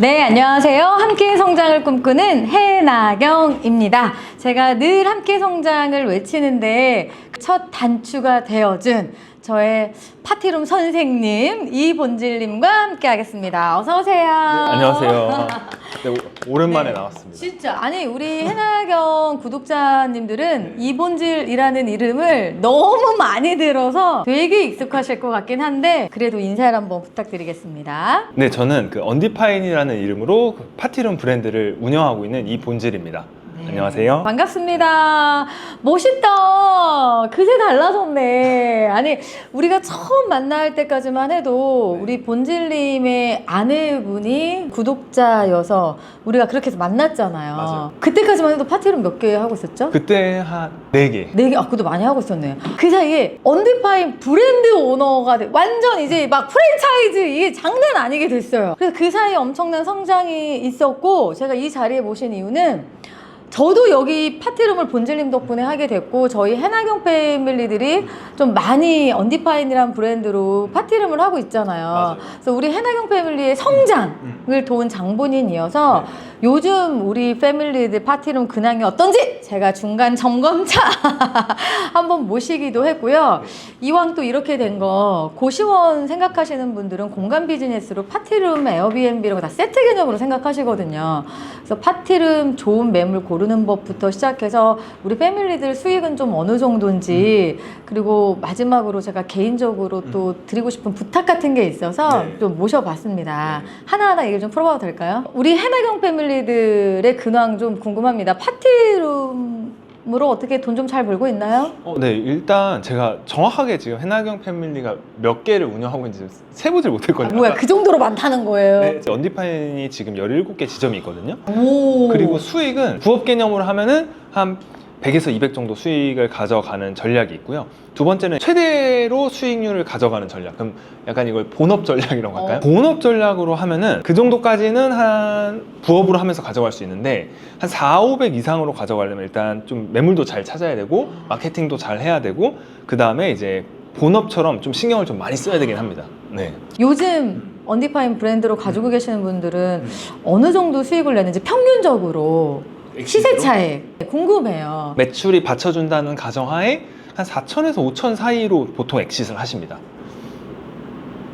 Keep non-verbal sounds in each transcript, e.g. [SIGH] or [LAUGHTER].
네, 안녕하세요. 함께 성장을 꿈꾸는 해나경입니다. 제가 늘 함께 성장을 외치는데 첫 단추가 되어준 저의 파티룸 선생님 이본질님과 함께 하겠습니다. 어서 오세요. 네, 안녕하세요. [LAUGHS] 네, 오- 오랜만에 네. 나왔습니다. 진짜 아니 우리 해나경 구독자님들은 이본질이라는 이름을 너무 많이 들어서 되게 익숙하실 것 같긴 한데 그래도 인사를 한번 부탁드리겠습니다. 네, 저는 그 언디파인이라는 이름으로 그 파티룸 브랜드를 운영하고 있는 이본질입니다. 네. 안녕하세요. 반갑습니다. 멋있다. 그새 달라졌네. 아니, 우리가 처음 만날 때까지만 해도 네. 우리 본질님의 아내분이 구독자여서 우리가 그렇게 해서 만났잖아요. 맞아요. 그때까지만 해도 파티룸 몇 개 하고 있었죠? 그때 한 4개. 네 개, 아, 그것도 많이 하고 있었네요. 그 사이에 언디파인 브랜드 오너가 돼. 완전 이제 막 프랜차이즈 이게 장난 아니게 됐어요. 그래서 그 사이에 엄청난 성장이 있었고, 제가 이 자리에 모신 이유는 저도 여기 파티룸을 본질님 덕분에 하게 됐고 저희 해나경 패밀리들이 좀 많이 언디파인이란 브랜드로 파티룸을 하고 있잖아요. 맞아요. 그래서 우리 해나경 패밀리의 성장을 도운 장본인이어서 요즘 우리 패밀리들 파티룸 근황이 어떤지 제가 중간 점검차 [LAUGHS] 한번 모시기도 했고요. 이왕 또 이렇게 된 거 고시원 생각하시는 분들은 공간 비즈니스로 파티룸, 에어비앤비 이런 거 다 세트 개념으로 생각하시거든요. 그래서 파티룸 좋은 매물 고르 는 법부터 시작해서 우리 패밀리들 수익은 좀 어느 정도인지 그리고 마지막으로 제가 개인적으로 또 드리고 싶은 부탁 같은 게 있어서 네. 좀 모셔봤습니다. 하나하나 얘기를 좀 풀어봐도 될까요? 우리 해나경 패밀리들의 근황 좀 궁금합니다. 파티룸 으로 어떻게 돈 좀 잘 벌고 있나요? 어, 네, 일단 제가 정확하게 지금 해나경 패밀리가 몇 개를 운영하고 있는지 세보질 못했거든요. 뭐야 그 정도로 많다는 거예요? 네, 언디파인이 지금 17개 지점이 있거든요. 오. 그리고 수익은 부업 개념으로 하면은 한 100에서 200 정도 수익을 가져가는 전략이 있고요. 두 번째는 최대로 수익률을 가져가는 전략. 그럼 약간 이걸 본업 전략이라고 할까요? 어. 본업 전략으로 하면은 그 정도까지는 한 부업으로 하면서 가져갈 수 있는데 한 4, 500 이상으로 가져가려면 일단 좀 매물도 잘 찾아야 되고 마케팅도 잘 해야 되고 그 다음에 이제 본업처럼 좀 신경을 좀 많이 써야 되긴 합니다. 네. 요즘 언디파인 브랜드로 가지고 계시는 분들은 어느 정도 수익을 내는지 평균적으로 시세 차익 궁금해요. 매출이 받쳐준다는 가정하에 한 4천에서 5천 사이로 보통 엑싯을 하십니다.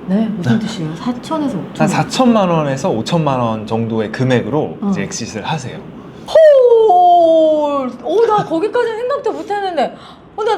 네, 무슨 뜻이에요? 4천에서 5천. 한 4천만 원에서 5천만 원 정도의 금액으로 어. 이제 엑싯을 하세요. 오, 오, 나 거기까지는 생각도 못 했는데.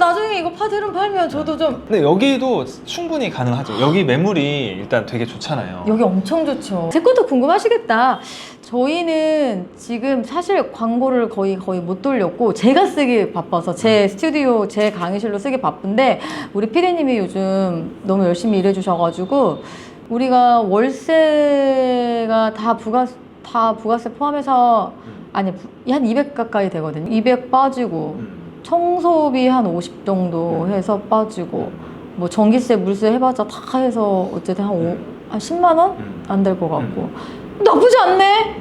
어, 나 나중에 이거 파티룸 팔면 저도 좀 근데 여기도 충분히 가능하죠. 여기 매물이 일단 되게 좋잖아요. 여기 엄청 좋죠. 제 것도 궁금하시겠다. 저희는 지금 사실 광고를 거의 거의 못 돌렸고 제가 쓰기 바빠서 제 스튜디오 제 강의실로 쓰기 바쁜데 우리 피디님이 요즘 너무 열심히 일해주셔가지고 우리가 월세가 다 부가 다 부가세 포함해서 아니 부- 한200 가까이 되거든요. 200 빠지고 청소비 한 50 정도 해서 빠지고 뭐 전기세 물세 해봤자 다 해서 어쨌든 한, 오, 한 10만 원 안 될 것 같고 나쁘지 않네.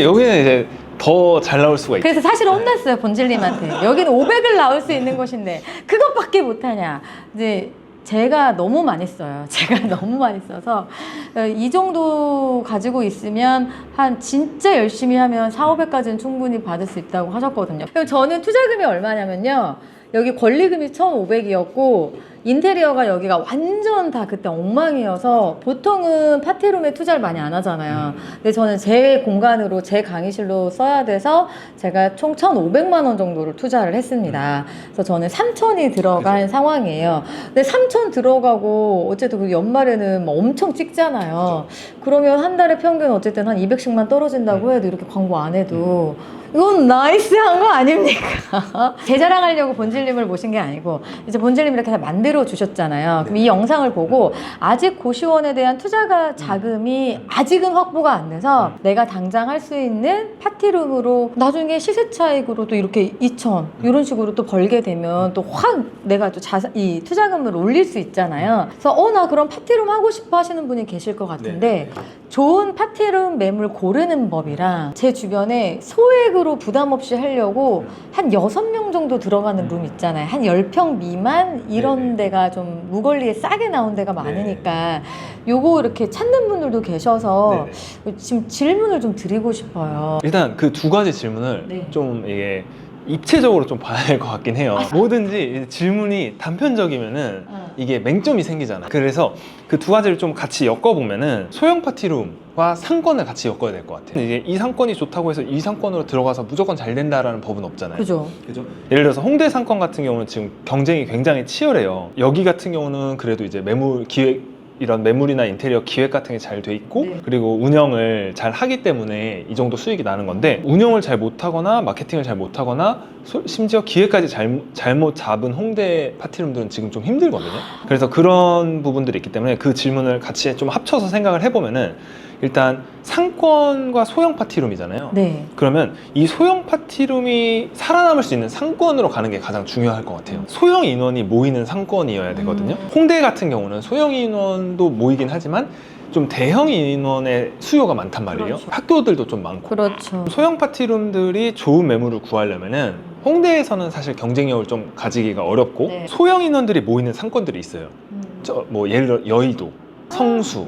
여기는 이제 더 잘 나올 수가 있죠. 그래서 사실 혼났어요 본질님한테. 여기는 500을 나올 수 있는 [LAUGHS] 곳인데 그것밖에 못하냐. 이제 제가 너무 많이 써요. [LAUGHS] 제가 너무 많이 써서 어, 이 정도 가지고 있으면 한 진짜 열심히 하면 4, 500까지는 충분히 받을 수 있다고 하셨거든요. 그럼 저는 투자금이 얼마냐면요. 여기 권리금이 1,500이었고 인테리어가 여기가 완전 다 그때 엉망이어서 보통은 파티룸에 투자를 많이 안 하잖아요. 근데 저는 제 공간으로 제 강의실로 써야 돼서 제가 총 1,500만 원 정도를 투자를 했습니다. 그래서 저는 3천이 들어간 상황이에요. 근데 3천 들어가고 어쨌든 그 연말에는 뭐 엄청 찍잖아요. 그러면 한 달에 평균 어쨌든 한 200씩만 떨어진다고 해도 이렇게 광고 안 해도 이건 나이스한 거 아닙니까? [LAUGHS] 제 자랑하려고 본질님을 모신 게 아니고 이제 본질님 이렇게 다 만들어 주셨잖아요. 그럼 이 영상을 보고 아직 고시원에 대한 투자가 자금이 아직은 확보가 안 돼서 내가 당장 할 수 있는 파티룸으로 나중에 시세 차익으로 또 이렇게 2천 이런 식으로 또 벌게 되면 또 확 내가 또 자산 이 투자금을 올릴 수 있잖아요. 그래서 어 나 그럼 파티룸 하고 싶어 하시는 분이 계실 것 같은데 좋은 파티룸 매물 고르는 법이랑 제 주변에 소액으로 부담 없이 하려고 한 여섯 명 정도 들어가는 룸 있잖아요. 한열평 미만 이런 네네. 데가 좀 무걸리에 싸게 나온 데가 많으니까 요거 이렇게 찾는 분들도 계셔서 네네. 지금 질문을 좀 드리고 싶어요. 일단 그 두 가지 질문을 네. 좀 이게 입체적으로 좀 봐야 할것 같긴 해요. 뭐든지 이제 질문이 단편적이면은 어. 이게 맹점이 생기잖아요. 그래서 그 두 가지를 좀 같이 엮어보면은 소형 파티룸과 상권을 같이 엮어야 될 것 같아요. 이게 이 상권이 좋다고 해서 이 상권으로 들어가서 무조건 잘 된다라는 법은 없잖아요. 그죠? 그죠? 예를 들어서 홍대 상권 같은 경우는 지금 경쟁이 굉장히 치열해요. 여기 같은 경우는 그래도 이제 매물 기획 이런 매물이나 인테리어 기획 같은 게 잘 돼 있고 네. 그리고 운영을 잘 하기 때문에 이 정도 수익이 나는 건데 운영을 잘 못하거나 마케팅을 잘 못하거나 소- 심지어 기획까지 잘, 잘못 잡은 홍대 파티룸들은 지금 좀 힘들거든요. 그래서 그런 부분들이 있기 때문에 그 질문을 같이 좀 합쳐서 생각을 해보면은 일단 상권과 소형 파티룸이잖아요. 네. 그러면 이 소형 파티룸이 살아남을 수 있는 상권으로 가는 게 가장 중요할 것 같아요. 소형 인원이 모이는 상권이어야 되거든요. 음. 홍대 같은 경우는 소형 인원도 모이긴 하지만 좀 대형 인원의 수요가 많단 말이에요. 그렇죠. 학교들도 좀 많고. 그렇죠. 소형 파티룸들이 좋은 매물을 구하려면은 홍대에서는 사실 경쟁력을 좀 가지기가 어렵고 네. 소형 인원들이 모이는 상권들이 있어요. 음. 저뭐 예를 들어 여의도, 성수,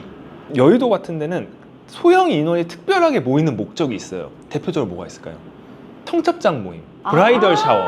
여의도 같은 데는 소형 인원이 특별하게 모이는 목적이 있어요. 대표적으로 뭐가 있을까요? 청첩장 모임, 브라이덜 아, 샤워.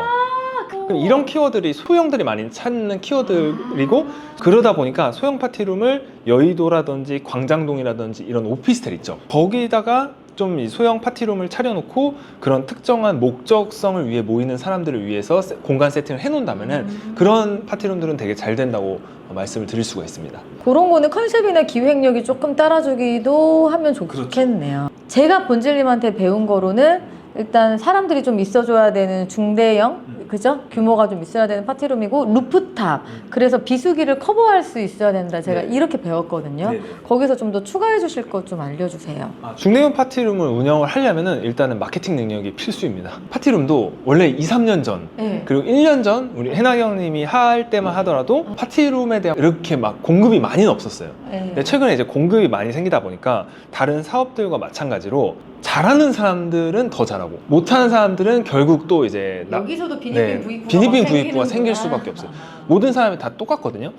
그럼 이런 키워드들이 소형들이 많이 찾는 키워드이고 그러다 보니까 소형 파티룸을 여의도라든지 광장동이라든지 이런 오피스텔 있죠. 거기다가 좀 이 소형 파티룸을 차려놓고 그런 특정한 목적성을 위해 모이는 사람들을 위해서 세- 공간 세팅을 해놓는다면은 음. 그런 파티룸들은 되게 잘 된다고 말씀을 드릴 수가 있습니다. 그런 거는 컨셉이나 기획력이 조금 따라주기도 하면 그렇죠. 좋겠네요. 제가 본질님한테 배운 거로는 일단 사람들이 좀 있어줘야 되는 중대형, 음. 그죠? 규모가 좀 있어야 되는 파티룸이고 루프탑. 그래서 비수기를 커버할 수 있어야 된다. 제가 음. 네. 이렇게 배웠거든요. 네네. 거기서 좀 더 추가해 주실 것 좀 알려주세요. 중대형 파티룸을 운영을 하려면은 일단은 마케팅 능력이 필수입니다. 파티룸도 원래 2, 3년 전 네. 그리고 1년 전 우리 해나경님이 할 때만 하더라도 파티룸에 대한 이렇게 막 공급이 많이는 없었어요. 네. 근데 최근에 이제 공급이 많이 생기다 보니까 다른 사업들과 마찬가지로 잘하는 사람들은 더 잘하고 못하는 사람들은 결국 또 이제 나- 여기서도 네, 비니핑 비니핑 막 부익부가 생기는구나. 생길 수밖에 없어요. 모든 사람이 다 똑같거든요.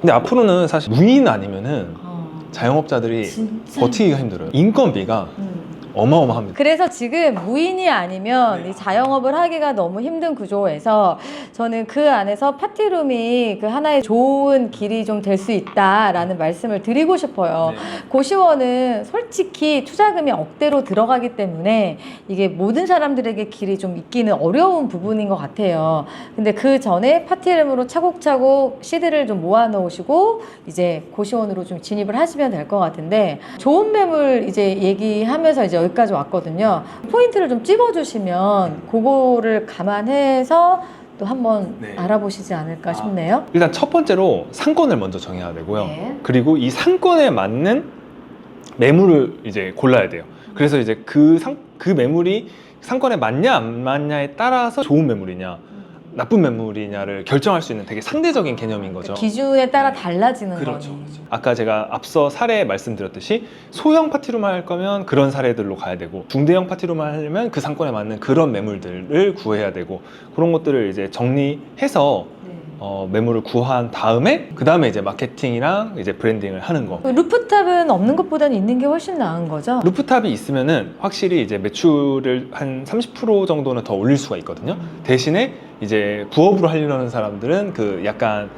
근데 앞으로는 사실 무인 아니면은 어, 자영업자들이 진짜. 버티기가 힘들어요. 인건비가 음. 어마어마합니다. 그래서 지금 무인이 아니면 네. 이 자영업을 하기가 너무 힘든 구조에서 저는 그 안에서 파티룸이 그 하나의 좋은 길이 좀 될 수 있다라는 말씀을 드리고 싶어요. 네. 고시원은 솔직히 투자금이 억대로 들어가기 때문에 이게 모든 사람들에게 길이 좀 있기는 어려운 부분인 것 같아요. 근데 그 전에 파티룸으로 차곡차곡 시드를 좀 모아 놓으시고 이제 고시원으로 좀 진입을 하시면 될 것 같은데 좋은 매물 이제 얘기하면서 이제 여기까지 왔거든요. 포인트를 좀 찝어주시면 그거를 감안해서 또 한번 네. 알아보시지 않을까 싶네요. 일단 첫 번째로 상권을 먼저 정해야 되고요. 네. 그리고 이 상권에 맞는 매물을 이제 골라야 돼요. 그래서 이제 그 상, 그 매물이 상권에 맞냐 안 맞냐에 따라서 좋은 매물이냐 나쁜 매물이냐를 결정할 수 있는 되게 상대적인 개념인 거죠. 기준에 따라 달라지는 그렇죠. 거니. 아까 제가 앞서 사례 말씀드렸듯이 소형 파티룸을 할 거면 그런 사례들로 가야 되고 중대형 파티룸을 하려면 그 상권에 맞는 그런 매물들을 구해야 되고 그런 것들을 이제 정리해서 네. 어, 매물을 구한 다음에 그 다음에 이제 마케팅이랑 이제 브랜딩을 하는 거. 그 루프탑은 없는 것보다는 있는 게 훨씬 나은 거죠. 루프탑이 있으면은 확실히 이제 매출을 한 30% 정도는 더 올릴 수가 있거든요. 대신에 이제 부업으로 하려는 사람들은 그 약간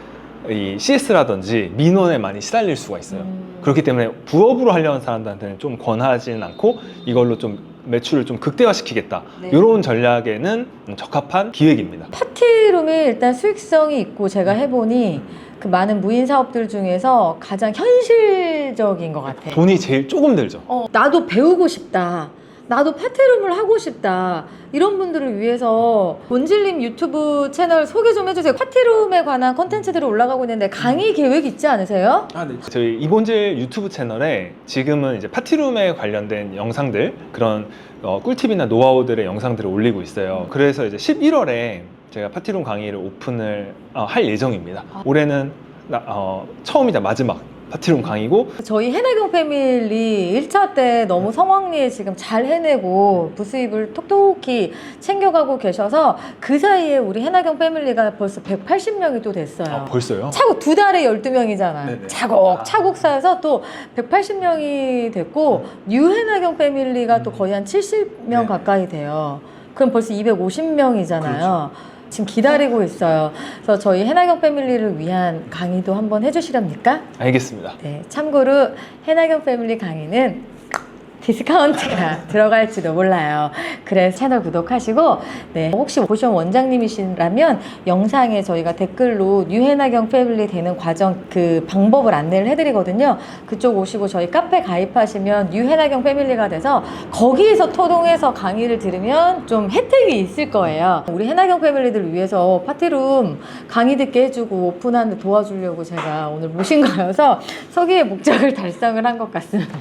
이 CS라든지 민원에 많이 시달릴 수가 있어요. 음. 그렇기 때문에 부업으로 하려는 사람들한테는 좀 권하지는 않고 이걸로 좀 매출을 좀 극대화시키겠다. 네. 이런 전략에는 적합한 기획입니다. 파티룸이 일단 수익성이 있고 제가 해보니 그 많은 무인 사업들 중에서 가장 현실적인 것 같아. 돈이 제일 조금 들죠. 어, 나도 배우고 싶다. 나도 파티룸을 하고 싶다. 이런 분들을 위해서 본질님 유튜브 채널 소개 좀 해주세요. 파티룸에 관한 컨텐츠들이 올라가고 있는데 강의 계획 있지 않으세요? 아, 네. 저희 이본질 유튜브 채널에 지금은 이제 파티룸에 관련된 영상들 그런 어, 꿀팁이나 노하우들의 영상들을 올리고 있어요. 그래서 이제 11월에 제가 파티룸 강의를 오픈을 어, 할 예정입니다. 아. 올해는 나- 어, 처음이자 마지막 파티룸 강의고 저희 해내경 패밀리 1차 때 너무 성황리에 지금 잘 해내고 부수입을 톡톡히 챙겨가고 계셔서 그 사이에 우리 해나경 패밀리가 벌써 180명이 또 됐어요. 아, 벌써요? 차고 두 달에 12명이잖아요. 네네. 차곡 차곡 쌓여서 또 180명이 됐고 뉴해나경 패밀리가 또 거의 한 70명 네. 가까이 돼요. 그럼 벌써 250명이잖아요. 그렇죠. 지금 기다리고 있어요. 그래서 저희 해나경 패밀리를 위한 강의도 한번 해주시렵니까? 알겠습니다. 네, 참고로 해나경 패밀리 강의는 디스카운트가 [LAUGHS] 들어갈지도 몰라요. 그래서 채널 구독하시고, 네, 혹시 보션 원장님이시라면 영상에 저희가 댓글로 뉴해나경 패밀리 되는 과정 그 방법을 안내를 해드리거든요. 그쪽 오시고 저희 카페 가입하시면 뉴해나경 패밀리가 돼서 거기에서 토동해서 강의를 들으면 좀 혜택이 있을 거예요. 우리 해나경 패밀리들 위해서 파티룸 강의 듣게 해주고 오픈하는 데 도와주려고 제가 오늘 모신 거여서 [LAUGHS] 서기의 목적을 달성을 한 것 같습니다.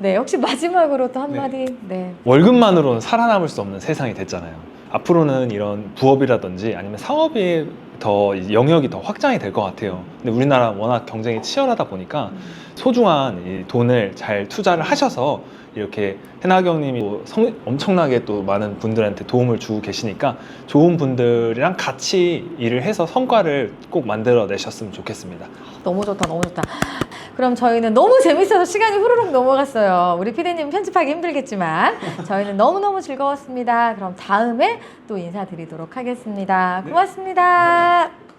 네, 혹시 마지막으로 또 한마디. 네. 월급만으로는 살아남을 수 없는 세상이 됐잖아요. 앞으로는 이런 부업이라든지 아니면 사업이 더 영역이 더 확장이 될 것 같아요. 근데 우리나라 워낙 경쟁이 치열하다 보니까 소중한 이 돈을 잘 투자를 하셔서 이렇게 해나경님이 또 성- 엄청나게 또 많은 분들한테 도움을 주고 계시니까 좋은 분들이랑 같이 일을 해서 성과를 꼭 만들어내셨으면 좋겠습니다. 너무 좋다, 너무 좋다. 그럼 저희는 너무 재밌어서 시간이 후루룩 넘어갔어요. 우리 피디님 편집하기 힘들겠지만 저희는 너무너무 즐거웠습니다. 그럼 다음에 또 인사드리도록 하겠습니다. 고맙습니다.